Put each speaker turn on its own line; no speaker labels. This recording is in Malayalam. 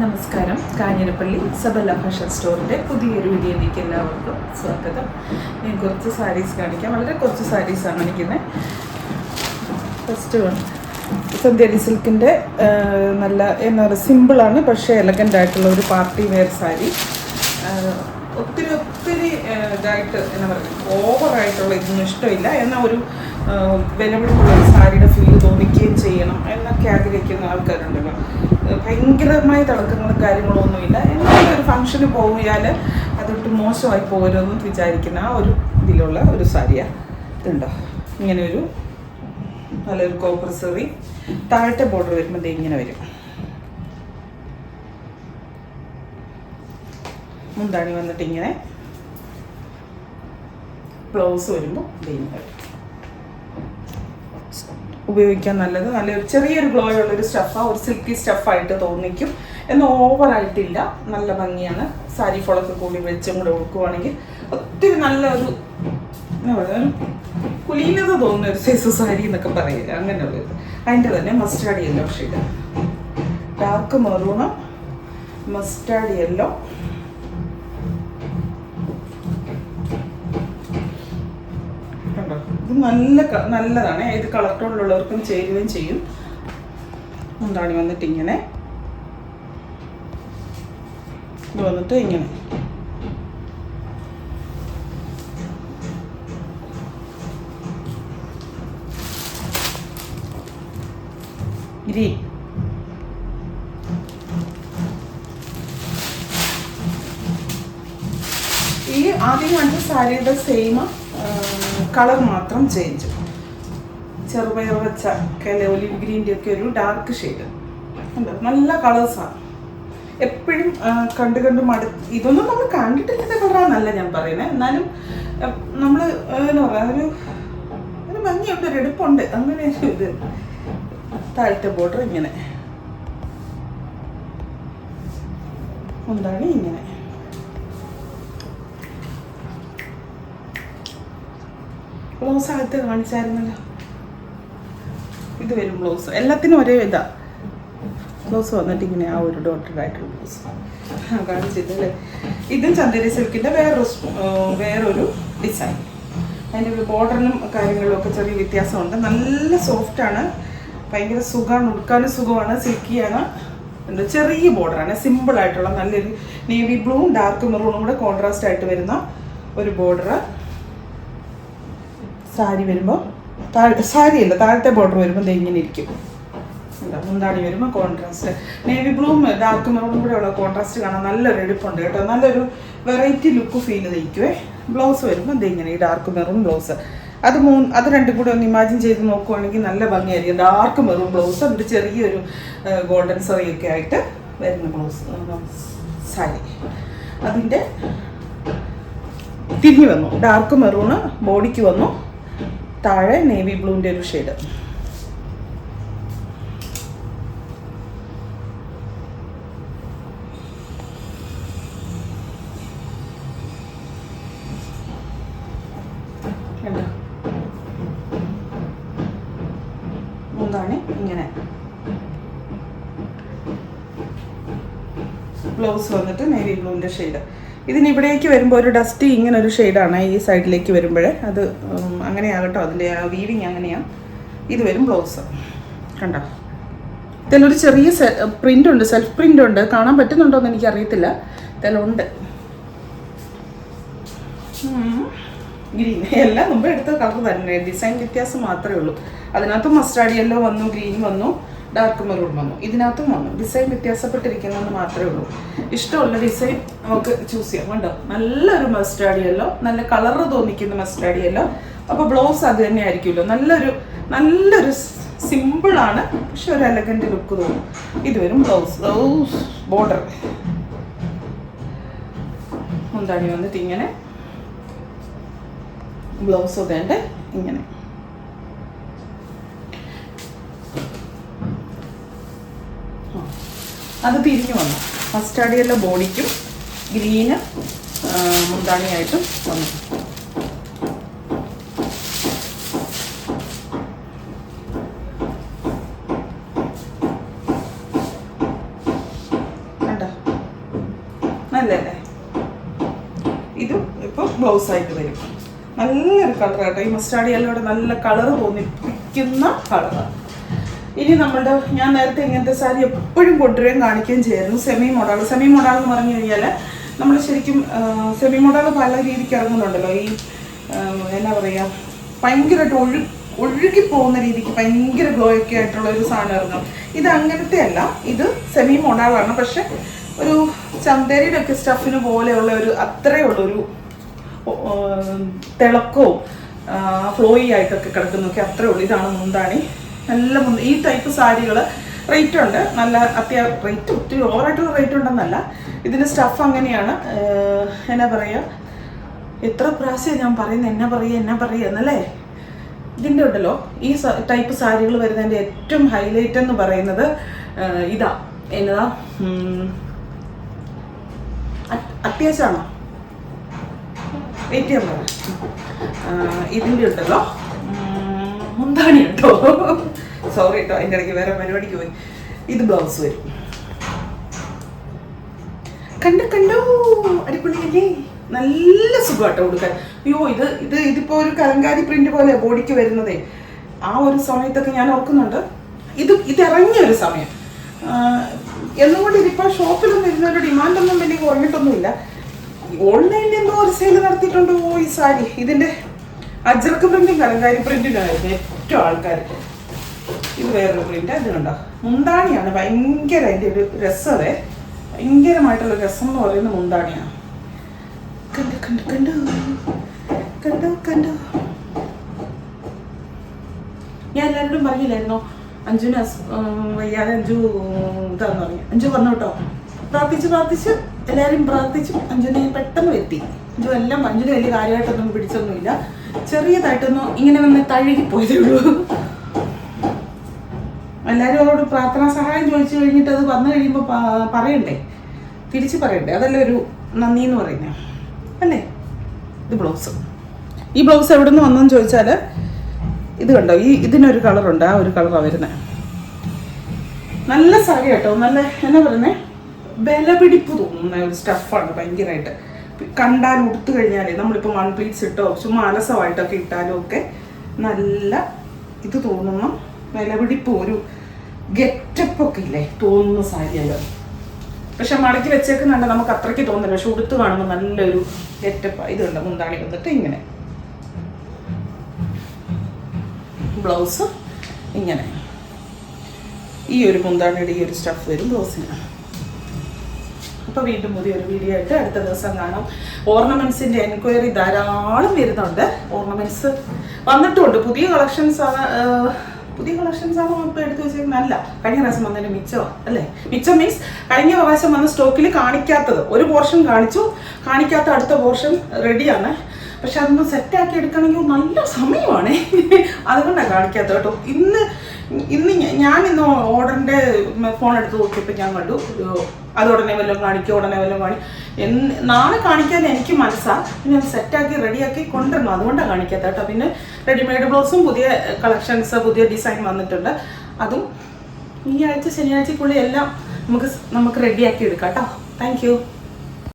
നമസ്കാരം. കാഞ്ഞിരപ്പള്ളി സബല ഫാഷൻ സ്റ്റോറിന്റെ പുതിയൊരു വീഡിയോയിലേക്ക് എല്ലാവർക്കും സ്വാഗതം. ഞാൻ കുറച്ച് സാരീസ് കാണിക്കാം. വളരെ കുറച്ച് സാരീസാണ് കാണിക്കുന്നത്. ഫസ്റ്റ് വൺ സന്ധ്യാരി സിൽക്കിന്റെ നല്ല എന്താ പറയുക സിമ്പിളാണ് പക്ഷേ എലഗന്റ് ആയിട്ടുള്ള ഒരു പാർട്ടി വെയർ സാരി. ഒത്തിരി ഒത്തിരി ഇതായിട്ട് എന്താ പറയുക ഓവറായിട്ടുള്ള ഇതൊന്നും ഇഷ്ടമില്ല. എന്നാൽ ഒരു വിലപിടിപ്പുള്ള സാരിയുടെ ഫീൽ തോന്നിക്കുകയും ചെയ്യണം എന്നൊക്കെ ആഗ്രഹിക്കുന്ന ആൾക്കാരുണ്ടല്ലോ. ഭയങ്കരമായ തിളക്കങ്ങളും കാര്യങ്ങളും ഒന്നുമില്ല എന്തെങ്കിലും ഒരു ഫംഗ്ഷന് പോയാൽ അതൊട്ട് മോശമായി പോകരുതെന്ന് വിചാരിക്കുന്ന ആ ഒരു ഇതിലുള്ള ഒരു സാരിയാണ് ഇതുണ്ടോ? ഇങ്ങനെ ഒരു നല്ലൊരു കോപ്പർ സെറി താഴത്തെ ബോർഡർ വരുമ്പോൾ ദേ ഇങ്ങനെ വരും. മുന്താണി വന്നിട്ട് ഇങ്ങനെ ബ്ലൗസ് വരുമ്പോൾ ദേ ഇങ്ങനെ വരും. ഉപയോഗിക്കാൻ നല്ലത്. നല്ലൊരു ചെറിയൊരു ഗ്ലോ ഉള്ളൊരു സ്റ്റഫാണ് ഒരു സിൽക്കി സ്റ്റഫായിട്ട് തോന്നിക്കും. എന്നാൽ ഓവറായിട്ടില്ല നല്ല ഭംഗിയാണ്. സാരി ഫോളൊക്കെ കൂടി വെച്ചും കൂടെ കൊടുക്കുവാണെങ്കിൽ ഒത്തിരി നല്ലൊരു എന്താ പറയുക കുലീനത തോന്നുന്ന ഒരു സൈസ് സാരി എന്നൊക്കെ പറയില്ല? അങ്ങനെയുള്ളത്. അതിന്റെ തന്നെ mustard yellow shade dark maroon mustard yellow ഇത് നല്ല നല്ലതാണ്. ഏത് കളർ ടോണിലുള്ളവർക്കും ചേരുകയും ചെയ്യും. എന്താണ് വന്നിട്ട് ഇങ്ങനെ ഇത് വന്നിട്ട് ഇങ്ങനെ. ഗ്രീൻ ഈ ആദ്യം കണ്ട സാരിയുടെ സെയിം കളർ മാത്രം ചേഞ്ച് ചെറുപയർ വെച്ച കല ഒലിവ് ഗ്രീന്റെ ഒക്കെ ഒരു ഡാർക്ക് ഷെയ്ഡ് എന്താ നല്ല കളേഴ്സാണ് എപ്പോഴും കണ്ട് കണ്ട് മടു ഇതൊന്നും നമ്മൾ കണ്ടിട്ടില്ലാത്ത കളറാന്നല്ല ഞാൻ പറയുന്നത് എന്നാലും നമ്മൾ എന്താ പറയുക ഒരു ഒരു ഭംഗിയുണ്ട് ഒരു എടുപ്പുണ്ട്. അങ്ങനെ ഇത്. താഴത്തെ ബോർഡർ ഇങ്ങനെ. എന്താണ് ഇങ്ങനെ? ബ്ലൗസ് അകത്ത് കാണിച്ചായിരുന്നല്ലോ. ഇത് വരും ബ്ലൗസ് എല്ലാത്തിനും ഒരേ ഇതാ. ബ്ലൗസ് വന്നിട്ട് ഇങ്ങനെ ആ ഒരു ഡോട്ടഡ് ആയിട്ടുള്ള ബ്ലൗസ് കാണിച്ചിട്ടല്ലേ ഇതും ചന്ദേരി സിൽക്കിന്റെ വേറൊരു വേറൊരു ഡിസൈൻ അതിന്റെ ബോർഡറിനും കാര്യങ്ങളിലും ഒക്കെ ചെറിയ വ്യത്യാസമുണ്ട്. നല്ല സോഫ്റ്റാണ് ഭയങ്കര സുഖമാണ്. ഉടുക്കാനും സുഖമാണ്. സിൽക്കിയാണ്. എന്താ ചെറിയ ബോർഡറാണ് സിമ്പിൾ ആയിട്ടുള്ള നല്ലൊരു നേവി ബ്ലൂവും ഡാർക്ക് മെറൂണും കൂടെ കോൺട്രാസ്റ്റ് ആയിട്ട് വരുന്ന ഒരു ബോർഡർ സാരി വരുമ്പോൾ താഴെ സാരി അല്ല താഴത്തെ ബോർഡർ വരുമ്പോൾ ഇത് ഇങ്ങനെ ഇരിക്കും. മുന്താണി വരുമ്പോൾ കോൺട്രാസ്റ്റ് നേവി ബ്ലൂവും ഡാർക്ക് മെറൂണും കൂടെ ഉള്ള കോൺട്രാസ്റ്റ് കാണാൻ നല്ലൊരു എടുപ്പുണ്ട് കേട്ടോ. നല്ലൊരു വെറൈറ്റി ലുക്ക് ഫീൽ ചെയ്യിക്കുവേ ബ്ലൗസ് വരുമ്പോൾ ദേ ഇങ്ങനെ ഈ ഡാർക്ക് മെറൂൺ ബ്ലൗസ് അത് മൂന്ന് അത് രണ്ടും കൂടെ ഒന്ന് ഇമാജിൻ ചെയ്ത് നോക്കുവാണെങ്കിൽ നല്ല ഭംഗിയായിരിക്കും. ഡാർക്ക് മെറൂൺ ബ്ലൗസ് എന്നിട്ട് ചെറിയൊരു ഗോൾഡൻ സറിയൊക്കെ ആയിട്ട് വരുന്ന ബ്ലൗസ് സാരി. അതിന്റെ തിരിഞ്ഞു വന്നു. ഡാർക്ക് മെറൂണ് ബോഡിക്ക് വന്നു. താഴെ നേവി ബ്ലൂവിന്റെ ഒരു ഷെയ്ഡ്. ബ്ലൗസ് വന്നിട്ട് നേവി ബ്ലൂവിന്റെ ഷെയ്ഡ്. ഇതിന് ഇവിടേക്ക് വരുമ്പോൾ ഒരു ഡസ്റ്റി ഇങ്ങനെ ഒരു ഷെയ്ഡാണ് ഈ സൈഡിലേക്ക് വരുമ്പോൾ അത് അങ്ങനെയാകട്ടോ അതിന്റെ ആ വീവിങ് അങ്ങനെയാണ് ഇത് വരും ബ്ലൗസ് കണ്ടോ? ഇതിലൊരു ചെറിയ പ്രിന്റ് ഉണ്ട് സെൽഫ് പ്രിന്റ് ഉണ്ട്. കാണാൻ പറ്റുന്നുണ്ടോ എന്ന് എനിക്കറിയത്തില്ല. ഇതിലുണ്ട് ഗ്രീൻ എല്ലാം മുമ്പ് എടുത്ത കളർ തന്നെ. ഡിസൈൻ വ്യത്യാസം മാത്രമേ ഉള്ളൂ. അതിനകത്തും മസ്റ്റാർഡ് യെല്ലോ വന്നു ഗ്രീൻ വന്നു ഡാർക്ക് മെറൂൺ വന്നു. ഇതിനകത്തും വന്നു. ഡിസൈൻ വ്യത്യാസപ്പെട്ടിരിക്കുന്നതെന്ന് മാത്രമേ ഉള്ളൂ. ഇഷ്ടമുള്ള ഡിസൈൻ നമുക്ക് ചൂസ് ചെയ്യാം. കണ്ടോ? നല്ലൊരു മസ്റ്റാർഡ് യെല്ലോ നല്ല കളർ തോന്നിക്കുന്ന മസ്റ്റാർഡ് യെല്ലോ അപ്പോൾ ബ്ലൗസ് അത് തന്നെ ആയിരിക്കുമല്ലോ നല്ലൊരു നല്ലൊരു സിമ്പിളാണ് പക്ഷെ ഒരു എലഗന്റ് ലുക്ക് തോന്നും. ഇത് വരും ബ്ലൗസ് ബ്ലൗസ് ബോർഡർ മുന്താണി വന്നിട്ട് ഇങ്ങനെ. ബ്ലൗസ് വേണ്ട ഇങ്ങനെ. അത് തിരിഞ്ഞു വന്നു. ഫസ്റ്റ് അടിയുള്ള ബോഡിക്കും ഗ്രീന് മുന്താണിയായിട്ടും വന്നു. നല്ലല്ലേ ഇതും ഇപ്പോൾ ബ്ലൗസ് ആയിട്ട് വരും. നല്ലൊരു കളർ കേട്ടോ ഈ മസ്റ്റാർഡ് യെല്ലോടെ നല്ല കളർ തോന്നിപ്പിക്കുന്ന കളറാണ് ഇനി നമ്മളുടെ ഞാൻ നേരത്തെ ഇങ്ങനത്തെ സാരി എപ്പോഴും കൊണ്ടുവരികയും കാണിക്കുകയും ചെയ്യായിരുന്നു സെമി മോഡൽ സെമി മോഡൽ എന്ന് പറഞ്ഞു കഴിഞ്ഞാൽ നമ്മൾ ശരിക്കും സെമി മോഡൽ പല രീതിക്ക് ഇറങ്ങുന്നുണ്ടല്ലോ. ഈ എന്നാ പറയുക ഭയങ്കരമായിട്ട് ഒഴു ഒഴുകി പോകുന്ന രീതിക്ക് ഭയങ്കര ഗ്ലോ ഒക്കെ ആയിട്ടുള്ള ഒരു സാധനം ഇറങ്ങും. ഇത് അങ്ങനത്തെ അല്ല ഇത് സെമി മോഡലാണ് പക്ഷെ ഒരു ചന്തേരിയുടെ ഒക്കെ സ്റ്റഫിന് പോലെയുള്ള ഒരു അത്രേ ഉള്ളൊരു തിളക്കവും ഫ്ലോയി ആയിട്ടൊക്കെ കിടക്കുന്നൊക്കെ അത്രേ ഉള്ളൂ ഇതാണ് മുന്താണി. നല്ല മുന്ത ഈ ടൈപ്പ് സാരികൾ റേറ്റ് ഉണ്ട്. നല്ല അത്യാവശ്യം റേറ്റ് ഒത്തിരി ഓവറായിട്ടുള്ള റേറ്റ് ഉണ്ടെന്നല്ല. ഇതിന്റെ സ്റ്റഫ് അങ്ങനെയാണ്. എന്നാ പറയുക എത്ര പ്രാവശ്യം ഞാൻ പറയുന്നത് എന്നാ പറയുക എന്നാ പറയുക എന്നല്ലേ? ഇതിന്റെ ഉണ്ടല്ലോ. ഈ ടൈപ്പ് സാരികൾ വരുന്നതിന്റെ ഏറ്റവും ഹൈലൈറ്റ് എന്ന് പറയുന്നത് ഇതാ. എന്നതാ അത്യാവശ്യമാണോ? വെയിറ്റ് ചെയ്യാൻ പറ. ഇതിന്റെ ഉണ്ടല്ലോ. മുന്താണി ഉണ്ടോ? സോറി കേട്ടോ അതിന്റെ ഇടയ്ക്ക് വേറെ പരിപാടിക്ക് പോയി. ഇത് ബ്ലൗസ് വരും. കണ്ടു കണ്ടോ? അടിപൊളിയല്ലേ? നല്ല സുഖമാട്ടോ കൊടുക്കാൻ അയ്യോ ഇത് ഇത് ഇതിപ്പോ ഒരു കലങ്കാരി പ്രിന്റ് പോലെ ബോഡിക്ക് വരുന്നതേ. ആ ഒരു സമയത്തൊക്കെ ഞാൻ ഓർക്കുന്നുണ്ട്. ഇത് ഇത് ഇറങ്ങിയ ഒരു സമയം. എന്നുകൊണ്ട് ഇതിപ്പോൾ ഷോപ്പിലൊന്നും ഇരുന്നൊരു ഡിമാൻഡൊന്നും വലിയ കുറഞ്ഞിട്ടൊന്നുമില്ല ഓൺലൈനിൽ എന്തോ ഒരു സെയിൽ ഓ ഈ സാരി. ഇതിന്റെ അജർക്ക് പ്രിന്റും കലങ്കാരി പ്രിന്റിനായിരുന്നു ഏറ്റവും ആൾക്കാർ ഇത് വേറൊരു പ്രിന്റ് അത് കണ്ടോ? മുന്താണിയാണ്. ഭയങ്കര അതിന്റെ ഒരു രസമേ ഭയങ്കരമായിട്ടുള്ള രസം എന്ന് പറയുന്ന മുന്താണിയാണ്. കണ്ടു കണ്ടു കണ്ടു? കണ്ടു കണ്ടു? ഞാൻ എല്ലാവരോടും പറഞ്ഞില്ലായിരുന്നോ? ഉം, വയ്യാതെ അഞ്ജു ഇതാന്ന് പറഞ്ഞു. അഞ്ചു പറഞ്ഞു കേട്ടോ പ്രാർത്ഥിച്ച് പ്രാർത്ഥിച്ച് എല്ലാവരും പ്രാർത്ഥിച്ചു അഞ്ജുനെ പെട്ടെന്ന് എത്തി അഞ്ജു എല്ലാം അഞ്ജുന് വലിയ കാര്യമായിട്ടൊന്നും പിടിച്ചൊന്നുമില്ല. ചെറിയതായിട്ടൊന്നും ഇങ്ങനെ വന്ന് തഴുകിപ്പോയതേ ഉള്ളൂ. എല്ലാവരും അവരോട് പ്രാർത്ഥനാ സഹായം ചോദിച്ചു കഴിഞ്ഞിട്ട് അത് വന്നു കഴിയുമ്പോൾ പറയണ്ടേ? തിരിച്ച് പറയണ്ടേ? അതല്ലേ ഒരു നന്ദി എന്ന് പറയുന്നത് അല്ലേ? ഇത് ബ്ലൗസ്. ഈ ബ്ലൗസ് എവിടെ നിന്ന് വന്നെന്ന് ചോദിച്ചാൽ ഇത് കണ്ടോ? ഈ ഇതിനൊരു കളറുണ്ട്. ആ ഒരു കളറാണ് വരുന്നത് നല്ല സാരി കേട്ടോ. നല്ല എന്നാ പറയുന്നേ? ബലപിടിപ്പ് തോന്നുന്ന ഒരു സ്റ്റഫാണ് ഭയങ്കരമായിട്ട് കണ്ടാൽ ഉടുത്തു കഴിഞ്ഞാൽ നമ്മളിപ്പോൾ വൺ പീസ് ഇട്ടോ ചുമ്മാ അലസമായിട്ടൊക്കെ ഇട്ടാലും ഒക്കെ നല്ല ഇത് തോന്നുന്ന. വിലപിടിപ്പ് ഒരു ഗെറ്റപ്പ് ഒക്കെ ഇല്ലേ? തോന്നുന്ന സാരിയല്ലോ. പക്ഷെ മടക്കി വെച്ചേക്കുന്നുണ്ട് നമുക്ക് അത്രയ്ക്ക് തോന്നില്ല പക്ഷെ ഉടുത്ത് കാണുമ്പോൾ നല്ലൊരു ഗെറ്റപ്പ് ഇതുണ്ട് മുന്താണി വന്നിട്ട് ഇങ്ങനെ. ബ്ലൗസ് ഇങ്ങനെ. ഈ ഒരു മുന്താണിയുടെ ഈ ഒരു സ്റ്റഫ് വരും ബ്ലൗസിന്. അപ്പോൾ വീണ്ടും പുതിയൊരു വീഡിയോ ആയിട്ട് അടുത്ത ദിവസം കാണാം. ഓർണമെന്റ്സിന്റെ എൻക്വയറി ധാരാളം വരുന്നുണ്ട്. ഓർണമെന്റ്സ് വന്നിട്ടുണ്ട്. പുതിയ കളക്ഷൻസ് ആണ് പുതിയ കളക്ഷൻസ് ആണ് ഇപ്പൊ എടുത്തു വെച്ചേക്കുന്നത് നല്ല കഴിഞ്ഞ പ്രാവശ്യം വന്നതിന്റെ മിച്ചോ അല്ലേ? മിച്ചം മീൻസ് കഴിഞ്ഞ പ്രാവശ്യം വന്ന സ്റ്റോക്കിൽ കാണിക്കാത്തത്. ഒരു പോർഷൻ കാണിച്ചു. കാണിക്കാത്ത അടുത്ത പോർഷൻ റെഡിയാണ് പക്ഷെ അതൊന്ന് സെറ്റാക്കി എടുക്കണമെങ്കിൽ നല്ല സമയമാണ്. അതുകൊണ്ടാണ് കാണിക്കാത്തത് കേട്ടോ. ഇന്ന് ഇന്ന് ഞാൻ ഇന്ന് ഓർഡറിന്റെ ഫോൺ എടുത്ത് നോക്കിയപ്പോൾ ഞാൻ കണ്ടു. അത് ഉടനെ വല്ലതും കാണിക്കും ഉടനെ വല്ലതും കാണി നാളെ കാണിക്കാൻ എനിക്ക് മനസ്സാണ് ഞാൻ സെറ്റാക്കി റെഡിയാക്കി കൊണ്ടുവരണം. അതുകൊണ്ടാണ് കാണിക്കാത്ത കേട്ടോ. പിന്നെ റെഡിമെയ്ഡ് ബ്ലൗസും പുതിയ കളക്ഷൻസ് പുതിയ ഡിസൈൻ വന്നിട്ടുണ്ട്. അതും ഈ ആഴ്ച ശനിയാഴ്ചക്കുള്ളിൽ എല്ലാം നമുക്ക് നമുക്ക് റെഡിയാക്കി എടുക്കാം കേട്ടോ. താങ്ക്